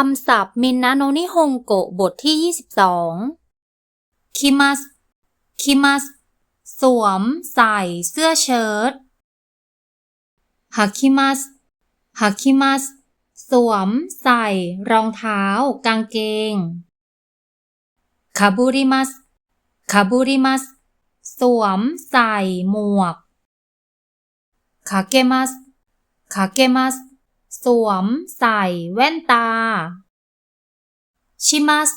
คำศัพท์มินนาโนนิฮงโกะบทที่ 22 คิมัส คิมัส สวม ใส่เสื้อเชิ้ตฮาคิมัส ฮาคิมัส สวม ใส่ รองเท้า กางเกง คาบูริมัส คาบูริมัส สวม ใส่ หมวก คาเกมัส คาเกมัส สวม ใส่แว่นตา ชิมัส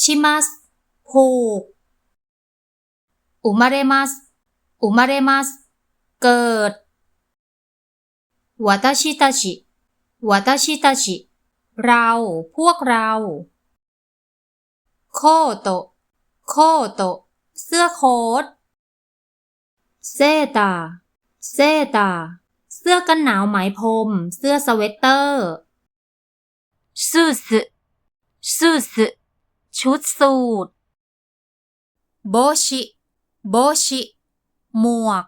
ชิมัส ผูก อุมาเรมัส อุมาเรมัส เกิดวาตาชิตาชิวาตาชิตาชิ เรา พวกเรา โคโต โคโต เสื้อโค้ทเซตา เซตา เสื้อกันหนาวไหมพรม เสื้อสเวตเตอร์ซูสซูสชุดสูทโบชิโบชิหมวก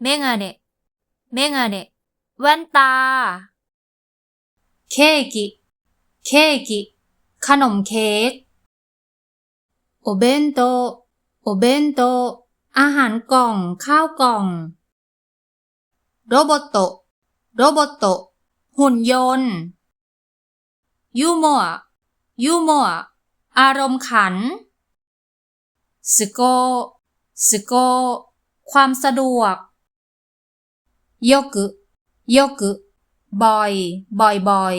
เมกาเนเมกาเนแว่นตา เคกิเคกิขนมเค้กโอเบนโตโอเบนโตอาหารกล่อง ข้าวกล่อง โรบอตโตโรบอตโตหุ่นยนต์ยูโมะยูโมะอารมณ์ขันสโกสโกความสะดวกโยกุโยกุบ่อย บ่อยบ่อย